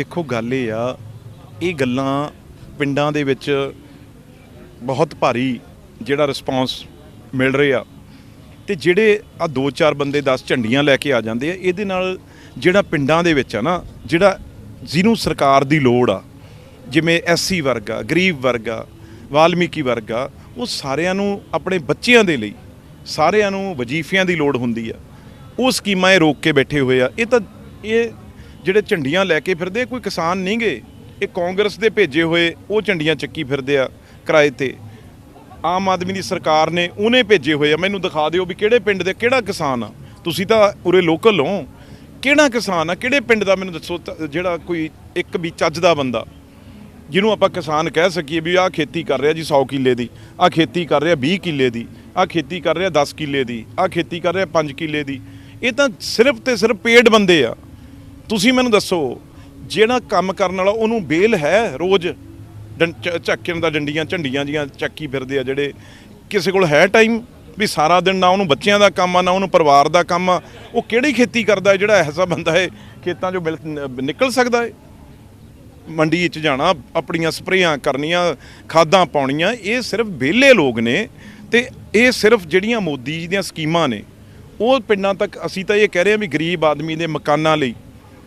ਦੇਖੋ ਗੱਲ ਇਹ ਆ, ਇਹ ਗੱਲਾਂ ਪਿੰਡਾਂ ਦੇ ਵਿੱਚ ਬਹੁਤ ਭਾਰੀ ਜਿਹੜਾ ਰਿਸਪਾਂਸ ਮਿਲ ਰਿਹਾ ਤੇ ਜਿਹੜੇ ਆ ਦੋ ਚਾਰ ਬੰਦੇ 10 ਝੰਡੀਆਂ ਲੈ ਕੇ ਆ ਜਾਂਦੇ ਆ, ਇਹਦੇ ਨਾਲ ਜਿਹੜਾ ਪਿੰਡਾਂ ਦੇ ਵਿੱਚ ਆ ਨਾ, ਜਿਹੜਾ ਜਿਹਨੂੰ ਸਰਕਾਰ ਦੀ ਲੋੜ ਆ, ਜਿਵੇਂ ਐਸਸੀ ਵਰਗਾ ਗਰੀਬ ਵਰਗਾ ਵਾਲਮੀਕੀ ਵਰਗਾ ਉਹ ਸਾਰਿਆਂ ਨੂੰ ਆਪਣੇ ਬੱਚਿਆਂ ਦੇ ਲਈ, ਸਾਰਿਆਂ ਨੂੰ ਵਜ਼ੀਫਿਆਂ ਦੀ ਲੋੜ ਹੁੰਦੀ ਆ। ਉਹ ਸਕੀਮਾਂ ਇਹ ਰੋਕ ਕੇ ਬੈਠੇ ਹੋਏ ਆ। ਇਹ ਤਾਂ ਇਹ ਜਿਹੜੇ ਝੰਡੀਆਂ ਲੈ ਕੇ ਫਿਰਦੇ ਕੋਈ ਕਿਸਾਨ ਨਹੀਂਗੇ। ਇਹ ਕਾਂਗਰਸ ਦੇ ਭੇਜੇ ਹੋਏ, ਉਹ ਝੰਡੀਆਂ ਚੱਕੀ ਫਿਰਦੇ ਆ ਕਿਰਾਏ ਤੇ। ਆਮ ਆਦਮੀ ਦੀ ਸਰਕਾਰ ਨੇ ਉਹਨੇ ਭੇਜੇ ਹੋਏ ਆ। ਮੈਨੂੰ ਦਿਖਾ ਦਿਓ ਵੀ ਕਿਹੜੇ ਪਿੰਡ ਦੇ ਕਿਹੜਾ ਕਿਸਾਨ ਆ। ਤੁਸੀਂ ਤਾਂ ਉਰੇ ਲੋਕਲ ਹੋ। ਕਿਹੜਾ ਕਿਸਾਨ ਆ? ਕਿਹੜੇ ਪਿੰਡ ਦਾ ਮੈਨੂੰ ਦੱਸੋ ਜਿਹੜਾ ਕੋਈ ਇੱਕ ਵੀ ਚੱਜ ਦਾ ਬੰਦਾ, ਜਿਹਨੂੰ ਆਪਾਂ ਕਿਸਾਨ ਕਹਿ ਸਕੀਏ ਵੀ ਆਹ ਖੇਤੀ ਕਰ ਰਿਹਾ ਜੀ 100 ਕਿੱਲੇ ਦੀ, ਆਹ ਖੇਤੀ ਕਰ ਰਿਹਾ 20 ਕਿੱਲੇ ਦੀ, ਆਹ ਖੇਤੀ ਕਰ ਰਿਹਾ 10 ਕਿੱਲੇ ਦੀ, ਆਹ ਖੇਤੀ ਕਰ ਰਿਹਾ 5 ਕਿੱਲੇ ਦੀ। ਇਹ ਤਾਂ ਸਿਰਫ ਤੇ ਸਿਰਫ ਪੇਡ ਬੰਦੇ ਆ। ਤੁਸੀਂ ਮੈਨੂੰ ਦੱਸੋ, ਜਿਹੜਾ ਕੰਮ ਕਰਨ ਵਾਲਾ ਉਹਨੂੰ ਬੇਲ ਹੈ ਰੋਜ਼? ਡੰ- ਚ- ਚੱਕਣ ਦਾ ਡੰਡੀਆਂ, ਝੰਡੀਆਂ ਜੀਆਂ ਚੱਕੀ ਫਿਰਦੇ ਆ ਜਿਹੜੇ। ਕਿਸੇ ਕੋਲ ਹੈ ਟਾਈਮ ਵੀ ਸਾਰਾ ਦਿਨ ਨਾ ਉਹਨੂੰ ਬੱਚਿਆਂ ਦਾ ਕੰਮ ਆ, ਨਾ ਉਹਨੂੰ ਪਰਿਵਾਰ ਦਾ ਕੰਮ ਆ। ਉਹ ਕਿਹੜੀ ਖੇਤੀ ਕਰਦਾ ਜਿਹੜਾ ਐਸਾ ਬੰਦਾ ਹੈ, ਖੇਤਾਂ 'ਚੋਂ ਬਿਲ- ਨਿਕਲ ਸਕਦਾ ਹੈ? ਮੰਡੀ 'ਚ ਜਾਣਾ, ਆਪਣੀਆਂ ਸਪਰੇਆਂ ਕਰਨੀਆਂ, ਖਾਦਾਂ ਪਾਉਣੀਆਂ, ਇਹ ਸਿਰਫ ਵਿਹਲੇ ਲੋਕ ਨੇ ਤੇ ਇਹ ਸਿਰਫ ਜਿਹੜੀਆਂ ਮੋਦੀ ਜੀ ਦੀਆਂ ਸਕੀਮਾਂ ਨੇ। ਉਹ ਪਿੰਡਾਂ ਤੱਕ ਅਸੀਂ ਤਾਂ ਇਹ ਕਹਿ ਰਹੇ ਹਾਂ ਵੀ ਗਰੀਬ ਆਦਮੀ ਦੇ ਮਕਾਨਾਂ ਲਈ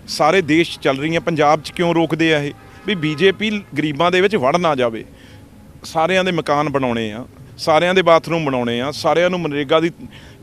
ਸਾਰੇ ਦੇਸ਼ 'ਚ ਚੱਲ ਰਹੀਆਂ, ਪੰਜਾਬ 'ਚ ਕਿਉਂ ਰੋਕਦੇ ਆ ਇਹ? ਵੀ ਬੀਜੇਪੀ ਗਰੀਬਾਂ ਦੇ ਵਿੱਚ ਵੜ ਨਾ ਜਾਵੇ। ਸਾਰਿਆਂ ਦੇ ਮਕਾਨ ਬਣਾਉਣੇ ਆ, ਸਾਰਿਆਂ ਦੇ ਬਾਥਰੂਮ ਬਣਾਉਣੇ ਆ, ਸਾਰਿਆਂ ਨੂੰ ਮਨਰੇਗਾ ਦੀ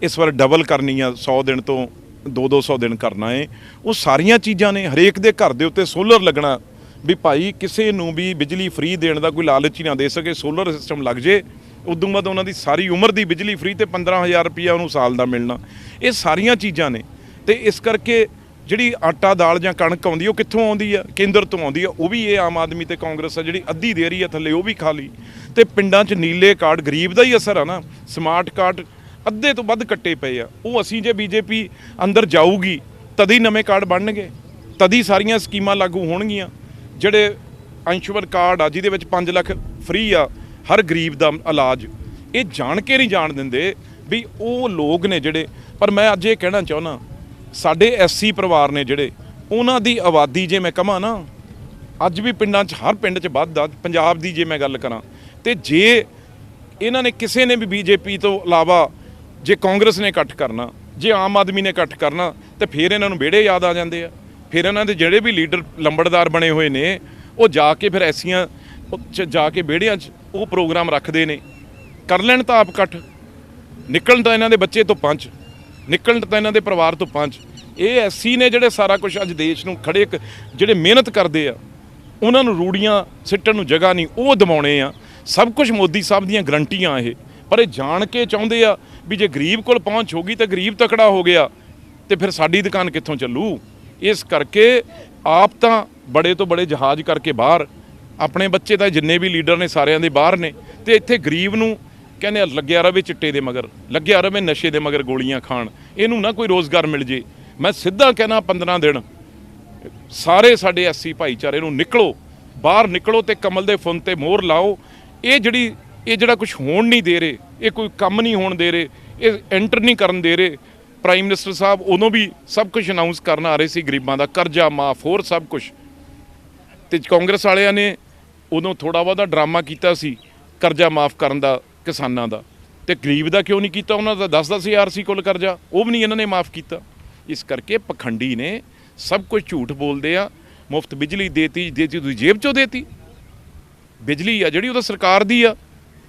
ਇਸ ਵਾਰ ਡਬਲ ਕਰਨੀ ਆ 100 ਦਿਨ ਤੋਂ 2-200 ਦਿਨ ਕਰਨਾ ਏ। ਉਹ ਸਾਰੀਆਂ ਚੀਜ਼ਾਂ ਨੇ, ਹਰੇਕ ਦੇ ਘਰ ਦੇ ਉੱਤੇ ਸੋਲਰ ਲੱਗਣਾ। ਵੀ ਭਾਈ ਕਿਸੇ ਨੂੰ ਵੀ ਬਿਜਲੀ ਫ੍ਰੀ ਦੇਣ ਦਾ ਕੋਈ ਲਾਲਚ ਹੀ ਨਾ ਦੇ ਸਕੇ ਸੋਲਰ ਸਿਸਟਮ ਲੱਗ ਜੇ, ਉਦੋਂ ਬਾਅਦ ਉਹਨਾਂ ਦੀ ਸਾਰੀ ਉਮਰ ਦੀ ਬਿਜਲੀ ਫ੍ਰੀ ਤੇ 15000 ਰੁਪਈਆ ਉਹਨੂੰ ਸਾਲ ਦਾ ਮਿਲਣਾ। ਇਹ ਸਾਰੀਆਂ ਚੀਜ਼ਾਂ ਨੇ। ਤੇ ਇਸ ਕਰਕੇ ਜਿਹੜੀ ਆਟਾ, ਦਾਲ ਜਾਂ ਕਣਕ ਆਉਂਦੀ, ਉਹ ਕਿੱਥੋਂ ਆਉਂਦੀ ਆ? ਕੇਂਦਰ ਤੋਂ ਆਉਂਦੀ ਆ। ਉਹ ਵੀ ਇਹ ਆਮ ਆਦਮੀ ਤੇ ਕਾਂਗਰਸ ਆ, ਜਿਹੜੀ ਅੱਧੀ ਦੇ ਰਹੀ ਆ ਥੱਲੇ, ਉਹ ਵੀ ਖਾ ਲਈ। ਤੇ ਪਿੰਡਾਂ 'ਚ ਨੀਲੇ ਕਾਰਡ ਗਰੀਬ ਦਾ ਹੀ ਅਸਰ ਆ ਨਾ। ਸਮਾਰਟ ਕਾਰਡ ਅੱਧੇ ਤੋਂ ਵੱਧ ਕੱਟੇ ਪਏ ਆ। ਉਹ ਅਸੀਂ ਜੇ ਬੀਜੇਪੀ ਅੰਦਰ ਜਾਊਗੀ, ਤਦ ਹੀ ਨਵੇਂ ਕਾਰਡ ਬਣਨਗੇ। ਤਦ ਹੀ ਸਾਰੀਆਂ ਸਕੀਮਾਂ ਲਾਗੂ ਹੋਣਗੀਆਂ। ਜਿਹੜੇ ਅੰਸ਼ਵਰ ਕਾਰਡ ਆ, ਜਿਹਦੇ ਵਿੱਚ 5 ਲੱਖ ਫ੍ਰੀ ਆ, ਹਰ ਗਰੀਬ ਦਾ ਇਲਾਜ। ਇਹ ਜਾਣ ਕੇ ਨਹੀਂ ਜਾਣ ਦਿੰਦੇ ਵੀ ਉਹ ਲੋਕ ਨੇ ਜਿਹੜੇ। ਪਰ ਮੈਂ ਅੱਜ ਇਹ ਕਹਿਣਾ ਚਾਹੁੰਦਾ ਸਾਡੇ ਐਸਸੀ ਪਰਿਵਾਰ ਨੇ ਜਿਹੜੇ, ਉਹਨਾਂ ਦੀ ਆਬਾਦੀ ਜੇ ਮੈਂ ਕਹਾਂ ਨਾ, ਅੱਜ ਵੀ ਪਿੰਡਾਂ 'ਚ, ਹਰ ਪਿੰਡ 'ਚ ਵੱਧਦਾ ਪੰਜਾਬ ਦੀ ਜੇ ਮੈਂ ਗੱਲ ਕਰਾਂ, ਤੇ ਜੇ ਇਹਨਾਂ ਨੇ ਕਿਸੇ ਨੇ ਵੀ ਬੀਜੇਪੀ ਤੋਂ ਇਲਾਵਾ ਜੇ ਕਾਂਗਰਸ ਨੇ ਇਕੱਠ ਕਰਨਾ, ਜੇ ਆਮ ਆਦਮੀ ਨੇ ਇਕੱਠ ਕਰਨਾ, ਤੇ ਫਿਰ ਇਹਨਾਂ ਨੂੰ ਵਿਹੜੇ ਯਾਦ ਆ ਜਾਂਦੇ ਆ। ਫਿਰ ਇਹਨਾਂ ਦੇ ਜਿਹੜੇ ਵੀ ਲੀਡਰ ਲੰਬੜਦਾਰ ਬਣੇ ਹੋਏ ਨੇ, ਉਹ ਜਾ ਕੇ ਫਿਰ ਐਸੀਆਂ 'ਚ ਜਾ ਕੇ ਵਿਹੜਿਆਂ 'ਚ ਉਹ ਪ੍ਰੋਗਰਾਮ ਰੱਖਦੇ ਨੇ। ਕਰ ਲੈਣ ਤਾਂ ਆਪ ਇਕੱਠ, ਨਿਕਲਣ ਤਾਂ ਇਹਨਾਂ ਦੇ ਬੱਚੇ ਤੋਂ ਪੰਜ ਨਿਕਲਣ ਤਾਂ ਇਹਨਾਂ ਦੇ ਪਰਿਵਾਰ ਤੋਂ ਪੰਜ ਇਹ ਐਸੀ ਨੇ ਜਿਹੜੇ ਸਾਰਾ ਕੁਝ ਅੱਜ ਦੇਸ਼ ਨੂੰ ਖੜੇ ਕ- ਜਿਹੜੇ ਮਿਹਨਤ ਕਰਦੇ ਆ, ਉਹਨਾਂ ਨੂੰ ਰੂੜੀਆਂ ਸਿੱਟਣ ਨੂੰ ਜਗ੍ਹਾ ਨਹੀਂ, ਉਹ ਦਬਾਉਣੇ ਆ। ਸਭ ਕੁਝ ਮੋਦੀ ਸਾਹਿਬ ਦੀਆਂ ਗਰੰਟੀਆਂ ਇਹ। ਪਰ ਇਹ ਜਾਣ ਕੇ ਚਾਹੁੰਦੇ ਆ ਵੀ ਜੇ ਗਰੀਬ ਕੋਲ ਪਹੁੰਚ ਹੋਗੀ ਤਾਂ ਗਰੀਬ ਤਕੜਾ ਹੋ ਗਿਆ, ਤੇ ਫਿਰ ਸਾਡੀ ਦੁਕਾਨ ਕਿੱਥੋਂ ਚੱਲੂ? ਇਸ ਕਰਕੇ ਆਪ ਤਾਂ ਬੜੇ ਤੋਂ ਬੜੇ ਜਹਾਜ਼ ਕਰਕੇ ਬਾਹਰ, ਆਪਣੇ ਬੱਚੇ ਤਾਂ ਜਿੰਨੇ ਵੀ ਲੀਡਰ ਨੇ ਸਾਰਿਆਂ ਦੇ ਬਾਹਰ ਨੇ, ਤੇ ਇੱਥੇ ਗਰੀਬ ਨੂੰ ਕਹਿੰਦੇ ਲੱਗਿਆ ਰਵੇ ਚਿੱਟੇ ਦੇ ਮਗਰ, ਲੱਗਿਆ ਰਵੇ ਨਸ਼ੇ ਦੇ ਮਗਰ ਗੋਲੀਆਂ ਖਾਣ, ਇਹਨੂੰ ਨਾ ਕੋਈ ਰੋਜ਼ਗਾਰ ਮਿਲ ਜੇ। ਮੈਂ ਸਿੱਧਾ ਕਹਿਣਾ 15 ਦਿਨ, ਸਾਰੇ ਸਾਡੇ ਐਸਸੀ ਭਾਈਚਾਰੇ ਨੂੰ ਨਿਕਲੋ, ਬਾਹਰ ਨਿਕਲੋ ਤੇ ਕਮਲ ਦੇ ਫੁੰਨ ਤੇ ਮੋਹਰ ਲਾਓ। ਇਹ ਜਿਹੜੀ, ਇਹ ਜਿਹੜਾ ਕੁਝ ਹੋਣ ਨਹੀਂ ਦੇ ਰਹੇ, ਇਹ ਕੋਈ ਕੰਮ ਨਹੀਂ ਹੋਣ ਦੇ ਰਹੇ, ਇਹ ਐਂਟਰ ਨਹੀਂ ਕਰਨ ਦੇ ਰਹੇ। ਪ੍ਰਾਈਮ ਮਿਨਿਸਟਰ ਸਾਹਿਬ ਉਦੋਂ ਵੀ ਸਭ ਕੁਝ ਅਨਾਉਂਸ ਕਰਨ ਆ ਰਹੇ ਸੀ, ਗਰੀਬਾਂ ਦਾ ਕਰਜ਼ਾ, ਮਾਫ, ਹੋਰ ਸਭ ਕੁਝ ਤੇ ਕਾਂਗਰਸ ਵਾਲਿਆਂ ਨੇ ਉਦੋਂ ਥੋੜਾ ਬਹੁਤਾ ਡਰਾਮਾ ਕੀਤਾ ਸੀ, ਕਰਜ਼ਾ ਮਾਫ ਕਰਨ ਦਾ। ਕਿਸਾਨਾਂ ਦਾ। ਤੇ ਗਰੀਬ ਦਾ ਕਿਉਂ ਨਹੀਂ ਕੀਤਾ ਉਹਨਾਂ ਦਾ? 10-10 ਹਜ਼ਾਰ ਸੀ ਕੁੱਲ ਕਰਜ਼ਾ। ਉਹ ਵੀ ਨਹੀਂ ਇਹਨਾਂ ਨੇ ਮਾਫ ਕੀਤਾ। ਇਸ ਕਰਕੇ ਪਖੰਡੀ ਨੇ ਸਭ ਕੁਝ ਝੂਠ ਬੋਲਦੇ ਆ, ਮੁਫਤ ਬਿਜਲੀ ਦੇਤੀ ਦੇਤੀ ਤੁਸੀਂ ਜੇਬ ਚੋਂ ਦੇਤੀ। ਬਿਜਲੀ ਆ ਜਿਹੜੀ, ਉਹ ਤਾਂ ਸਰਕਾਰ ਦੀ ਆ।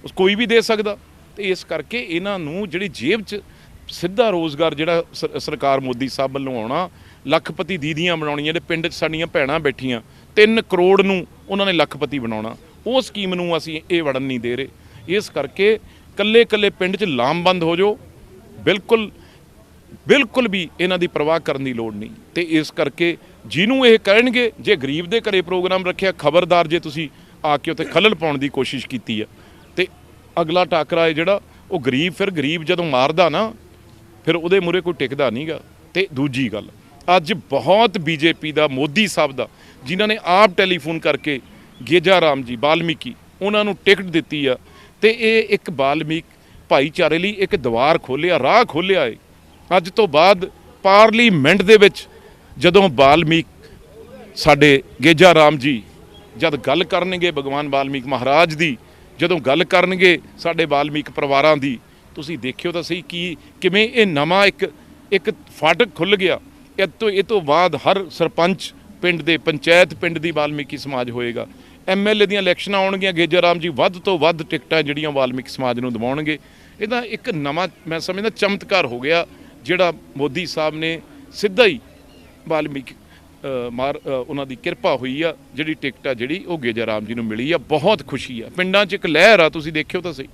ਉਸ ਕੋਈ ਵੀ ਦੇ ਸਕਦਾ। ਤੇ ਇਸ ਕਰਕੇ ਇਹਨਾਂ ਨੂੰ ਜਿਹੜੀ ਜੇਬ 'ਚ ਸਿੱਧਾ ਰੋਜ਼ਗਾਰ ਜਿਹੜਾ ਸਰਕਾਰ ਮੋਦੀ ਸਾਹਿਬ ਵੱਲੋਂ ਆਉਣਾ, ਲੱਖਪਤੀ ਦੀਦੀਆਂ ਬਣਾਉਣੀਆਂ, ਜਿਹੜੇ ਪਿੰਡ 'ਚ ਸਾਡੀਆਂ ਭੈਣਾਂ ਬੈਠੀਆਂ 3 ਕਰੋੜ ਨੂੰ ਉਹਨਾਂ ਨੇ ਲੱਖਪਤੀ ਬਣਾਉਣਾ। ਉਹ ਸਕੀਮ ਨੂੰ ਅਸੀਂ ਇਹ ਵੜਨ ਨਹੀਂ ਦੇ ਰਹੇ। ਇਸ ਕਰਕੇ ਕੱਲੇ ਕੱਲੇ ਪਿੰਡ 'ਚ ਲਾਮਬੰਦ ਹੋ ਜਾਓ। ਬਿਲਕੁਲ ਬਿਲਕੁਲ ਵੀ ਇਹਨਾਂ ਦੀ ਪਰਵਾਹ ਕਰਨ ਦੀ ਲੋੜ ਨਹੀਂ। ਤੇ ਇਸ ਕਰਕੇ ਜਿਹਨੂੰ ਇਹ ਕਹਿਣਗੇ, ਜੇ ਗਰੀਬ ਦੇ ਘਰੇ ਪ੍ਰੋਗਰਾਮ ਰੱਖਿਆ, ਖਬਰਦਾਰ ਜੇ ਤੁਸੀਂ ਆ ਕੇ ਉੱਥੇ ਖਲਲ ਪਾਉਣ ਦੀ ਕੋਸ਼ਿਸ਼ ਕੀਤੀ ਆ। ਤੇ ਅਗਲਾ ਟਾਕਰਾ ਹੈ ਜਿਹੜਾ, ਉਹ ਗਰੀਬ, ਫਿਰ ਗਰੀਬ ਜਦੋਂ ਮਾਰਦਾ ਨਾ, ਫਿਰ ਉਹਦੇ ਮੂਰੇ ਕੋਈ ਟਿਕਦਾ ਨਹੀਂਗਾ। ਤੇ ਦੂਜੀ ਗੱਲ, ਅੱਜ ਬਹੁਤ ਬੀਜੇਪੀ ਦਾ, ਮੋਦੀ ਸਾਹਿਬ ਦਾ, ਜਿਨ੍ਹਾਂ ਨੇ ਆਪ ਟੈਲੀਫੋਨ ਕਰਕੇ ਗੇਜਾ ਰਾਮ ਜੀ, ਬਾਲਮੀਕੀ, ਉਹਨਾਂ ਨੂੰ ਟਿਕਟ ਦਿੱਤੀ ਆ। ਤੇ ਇਹ ਇੱਕ ਬਾਲਮੀਕ ਭਾਈਚਾਰੇ ਲਈ ਇੱਕ ਦਵਾਰ ਖੋਲਿਆ ਰਾਹ ਖੋਲਿਆ ਏ। ਅੱਜ ਤੋਂ ਬਾਅਦ ਪਾਰਲੀਮੈਂਟ ਦੇ ਵਿੱਚ ਜਦੋਂ ਬਾਲਮੀਕ ਸਾਡੇ ਗੇਜਾ ਰਾਮ ਜੀ ਜਦ ਗੱਲ ਕਰਨਗੇ ਭਗਵਾਨ ਵਾਲਮੀਕ ਮਹਾਰਾਜ ਦੀ, ਜਦੋਂ ਗੱਲ ਕਰਨਗੇ ਸਾਡੇ ਵਾਲਮੀਕ ਪਰਿਵਾਰਾਂ ਦੀ, ਤੁਸੀਂ ਦੇਖਿਓ ਤਾਂ ਸਹੀ ਕੀ, ਕਿਵੇਂ ਇਹ ਨਵਾਂ ਇੱਕ ਇੱਕ ਫਾਟਕ ਖੁੱਲ ਗਿਆ। ਇਹ ਤੋਂ ਇਹ ਤੋਂ ਬਾਅਦ ਹਰ ਸਰਪੰਚ ਪਿੰਡ ਦੇ, ਪੰਚਾਇਤ ਪਿੰਡ ਦੀ ਬਾਲਮੀਕੀ ਸਮਾਜ ਹੋਏਗਾ। ਐਮਐਲਏ ਦੀਆਂ ਇਲੈਕਸ਼ਨਾਂ ਆਉਣਗੀਆਂ, ਗੇਜਾ ਰਾਮ ਜੀ ਵੱਧ ਤੋਂ ਵੱਧ ਟਿਕਟਾਂ ਜਿਹੜੀਆਂ ਵਾਲਮੀਕ ਸਮਾਜ ਨੂੰ ਦਿਵਾਉਣਗੇ। ਇਹਦਾ ਇੱਕ ਨਵਾਂ, ਮੈਂ ਸਮਝਦਾ, ਚਮਤਕਾਰ ਹੋ ਗਿਆ, ਜਿਹੜਾ ਮੋਦੀ ਸਾਹਿਬ ਨੇ ਸਿੱਧਾ ਹੀ ਵਾਲਮੀਕ ਮਾਰ ਉਹਨਾਂ ਦੀ ਕਿਰਪਾ ਹੋਈ ਆ, ਜਿਹੜੀ ਟਿਕਟ ਆ ਜਿਹੜੀ ਉਹ ਗੇਜਾ ਰਾਮ ਜੀ ਨੂੰ ਮਿਲੀ ਆ। ਬਹੁਤ ਖੁਸ਼ੀ ਆ। ਪਿੰਡਾਂ 'ਚ ਇੱਕ ਲਹਿਰ ਆ, ਤੁਸੀਂ ਦੇਖਿਓ ਤਾਂ ਸਹੀ।